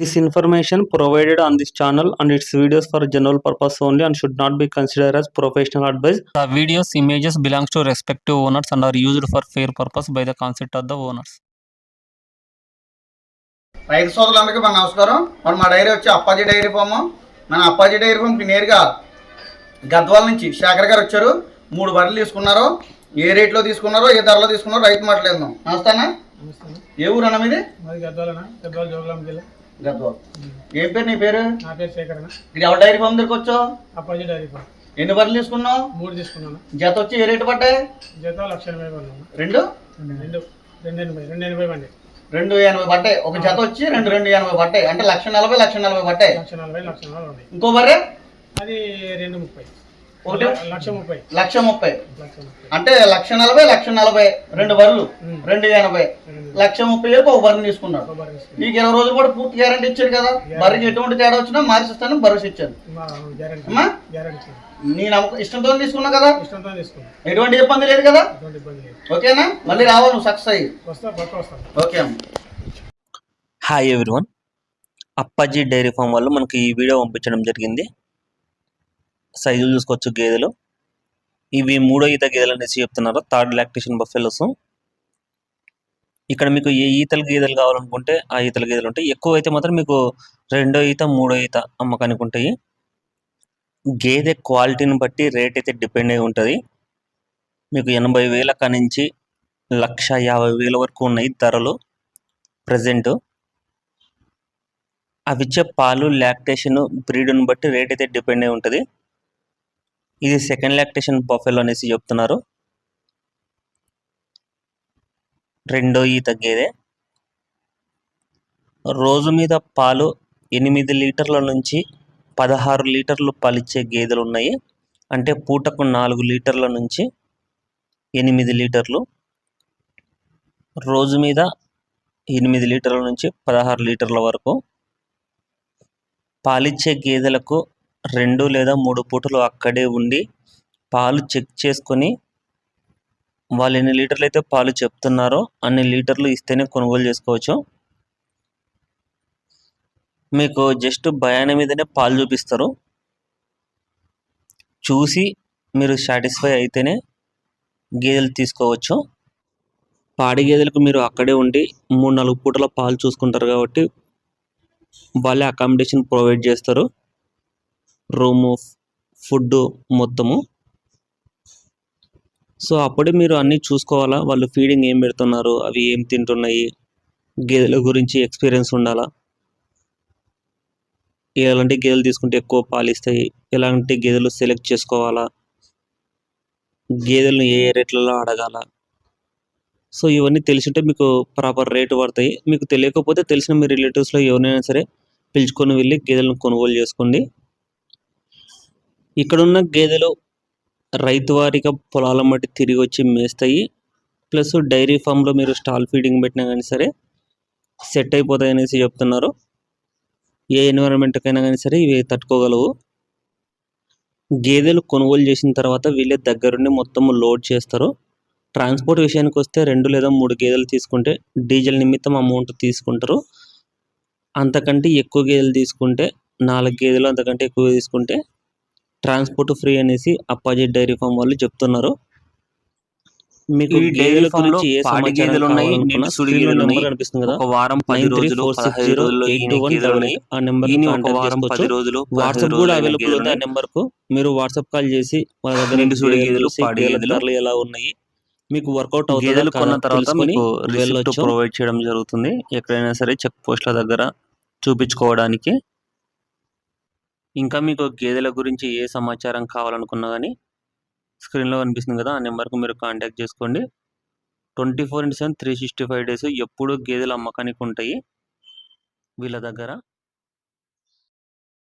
This information provided on this channel and its videos for general purpose only and should not be considered as professional advice. The videos images belongs to respective owners and are used for fair purpose by the consent of the owners. రైతు సోదరులందరికీ మన నమస్కారం మన మా dairy వచ్చి Appaji dairy form మన Appaji dairy ఫామ్కి నేరుగా గద్వాల నుంచి శేఖర్ గారు వచ్చారు మూడు బర్రెలు తీసుకున్నారు ఏ రేట్లో తీసుకున్నారో ఏ ధరలో తీసుకున్నారో రైతు మాట్లాడదాం నమస్తే అన్న ఏ ఊరు అన్న మీది మాది గద్వాలనా గద్వాల జోగులాం జిల్లా గద్వాల ఏం పేరు నీ పేరు? నా పేరు శేఖరణ ఇది ఎవరి డైరీ ఫామ్ దగ్గరికి వచ్చావు? Dairy farm. ఎన్ని బర్రెలు తీసుకున్నావు? మూడు తీసుకున్నాను. జత వచ్చి ఏ రేటు పడ్డాయి? జీతం లక్ష ఎనభై రెండు? రెండు. రెండు ఎనభై రెండు ఎనభై బండి రెండు ఎనభై పడ్డాయి. ఒక జత వచ్చి రెండు రెండు ఎనభై పడ్డాయి. అంటే లక్ష నలభై లక్ష నలభై పడ్డాయి. లక్ష నలభై లక్ష నలభై ఇంకో బర్రె? అది రెండు ముప్పై. ఒకటి? లక్ష ముప్పై. అంటే లక్ష నలభై లక్ష నలభై రెండు బర్రెలు. ఉమ్. రెండు ఎనభై. లక్ష ముప్పై వేలకు ఒక బర్రెని తీసుకున్నాడు. నీకు ఇరవై రోజులు కూడా పూర్తి గ్యారంటీ ఇచ్చారు కదా? బర్రెకి ఎటువంటి తేడా వచ్చినా మార్చిస్తాను భరోసా ఇచ్చాను మా గ్యారంటీ. అమ్మా? గ్యారంటీ. నీ నమ్మకం ఇష్టంతో తీసుకున్నా కదా? ఎటువంటి ఇబ్బంది లేదు కదా? ఓకేనా? మళ్ళీ రావాలి నువ్వు సక్సెస్ అయ్యి. ఓకే అమ్మ. Hi everyone Appaji dairy farm వాళ్ళు మనకి ఈ వీడియో పంపించడం జరిగింది. సైజులు చూసుకోవచ్చు గేదెలు. ఇవి మూడో ఈత గేదెలు అనేసి చెప్తున్నారు. Third lactation buffaloes. ఇక్కడ మీకు ఏ ఈతల గేదెలు కావాలనుకుంటే ఆ ఈతల గేదెలు ఉంటాయి. ఎక్కువ అయితే మాత్రం మీకు రెండో ఈత మూడో ఈత అమ్మకానికి ఉంటాయి. గేదె క్వాలిటీని బట్టి రేట్ అయితే డిపెండ్ అయి ఉంటుంది. మీకు ఎనభై వేల నుంచి లక్ష యాభై వేల వరకు ఉన్నాయి ధరలు ప్రజెంట్. అవి ఇచ్చే పాలు లాక్టేషన్ బ్రీడ్ని బట్టి రేట్ అయితే డిపెండ్ అయి ఉంటుంది. ఇది సెకండ్ లాక్టేషన్ బఫెల్ అనేసి చెప్తున్నారు. రెండో ఈత గేదె. రోజు మీద పాలు ఎనిమిది లీటర్ల నుంచి పదహారు లీటర్లు పాలిచ్చే గేదెలు ఉన్నాయి. అంటే పూటకు నాలుగు లీటర్ల నుంచి ఎనిమిది లీటర్లు. రోజు మీద ఎనిమిది లీటర్ల నుంచి పదహారు లీటర్ల వరకు. పాలిచ్చే గేదెలకు రెండు లేదా మూడు పూటలు అక్కడే ఉండి పాలు చెక్ చేసుకొని వాళ్ళు ఎన్ని లీటర్లు అయితే పాలు చెప్తున్నారో అన్ని లీటర్లు ఇస్తేనే కొనుగోలు చేసుకోవచ్చు. మీకు జస్ట్ భయాన మీదనే పాలు చూపిస్తారు. చూసి మీరు సాటిస్ఫై అయితేనే గేదెలు తీసుకోవచ్చు. పాడి గేదెలకు మీరు అక్కడే ఉండి మూడు నాలుగు పూటల పాలు చూసుకుంటారు కాబట్టి వాళ్ళే అకామిడేషన్ ప్రొవైడ్ చేస్తారు. రూము ఫుడ్ మొత్తము. సో అప్పుడే మీరు అన్నీ చూసుకోవాలా? వాళ్ళు ఫీడింగ్ ఏం పెడుతున్నారు? అవి ఏం తింటున్నాయి? గేదెల గురించి ఎక్స్పీరియన్స్ ఉండాలా? ఎలాంటి గేదెలు తీసుకుంటే ఎక్కువ పాలు ఇస్తాయి? ఎలాంటి గేదెలు సెలెక్ట్ చేసుకోవాలా? గేదెలను ఏ ఏ రేట్లలో అడగాల? సో ఇవన్నీ తెలిసింటే మీకు ప్రాపర్ రేటు పడతాయి. మీకు తెలియకపోతే తెలిసిన మీ రిలేటివ్స్లో ఎవరినైనా సరే పిలుచుకొని వెళ్ళి గేదెలను కొనుగోలు చేసుకోండి. ఇక్కడున్న గేదెలు రైతు వారిగా పొలాల మట్టి తిరిగి వచ్చి మేస్తాయి. ప్లస్ డైరీ ఫామ్లో మీరు స్టాల్ ఫీడింగ్ పెట్టినా కానీ సరే సెట్ అయిపోతాయి అనేసి చెప్తున్నారు. ఏ ఎన్విరాన్మెంట్కైనా కానీ సరే ఇవి తట్టుకోగలవు. గేదెలు కొనుగోలు చేసిన తర్వాత వీళ్ళే దగ్గరుండి మొత్తం లోడ్ చేస్తారు. ట్రాన్స్పోర్ట్ విషయానికి వస్తే రెండు లేదా మూడు గేదెలు తీసుకుంటే డీజిల్ నిమిత్తం అమౌంట్ తీసుకుంటారు. అంతకంటే ఎక్కువ గేదెలు తీసుకుంటే నాలుగు గేదెలు అంతకంటే ఎక్కువ తీసుకుంటే ట్రాన్స్పోర్ట్ ఫ్రీ అనేసి అప్పాజీ డైరీ ఫామ్ వాళ్ళు చెప్తున్నారు మీకు ఈ గేదెల డైరీ ఫామ్లో గురించి ఏ పాడి సమాచారం గేదెలు ఉన్నాయి, కావాలనుకున్నా నిండు సుడి screen లో గేదెలు నెంబర్ ఉన్నాయి. కనిపిస్తుంది కదా ఒక వారం పది రోజులు పదహైదు రోజుల్లో ఈయన గేదెలు ఉన్నాయి ఆ నెంబర్ ఈయన ఒక వారం పది రోజులు వాట్సాప్ కూడా అవైలబుల్ ఉంది ఆ నెంబర్కు మీరు వాట్సాప్ కాల్ చేసి వాళ్ళ దగ్గర నిండు సూడి గేదెలు గేదెలు, చూసి పాడి గేదెల గేదెలు. ధరలు ఎలా ఉన్నాయి మీకు వర్కౌట్ గేదెలు కొన్న తర్వాత మీకు రిసిప్ట్. ప్రొవైడ్ చేయడం జరుగుతుంది ఎక్కడైనా సరే చెక్ పోస్ట్ల దగ్గర చూపించుకోవడానికి ఇంకా మీకు గేదెల గురించి ఏ సమాచారం కావాలనుకున్నా కానీ స్క్రీన్లో కనిపిస్తుంది కదా ఆ నెంబర్కు మీరు కాంటాక్ట్ చేసుకోండి. Twenty four into seven three sixty five days ఎప్పుడు గేదెలు అమ్మకానికి ఉంటాయి. వీళ్ళ దగ్గర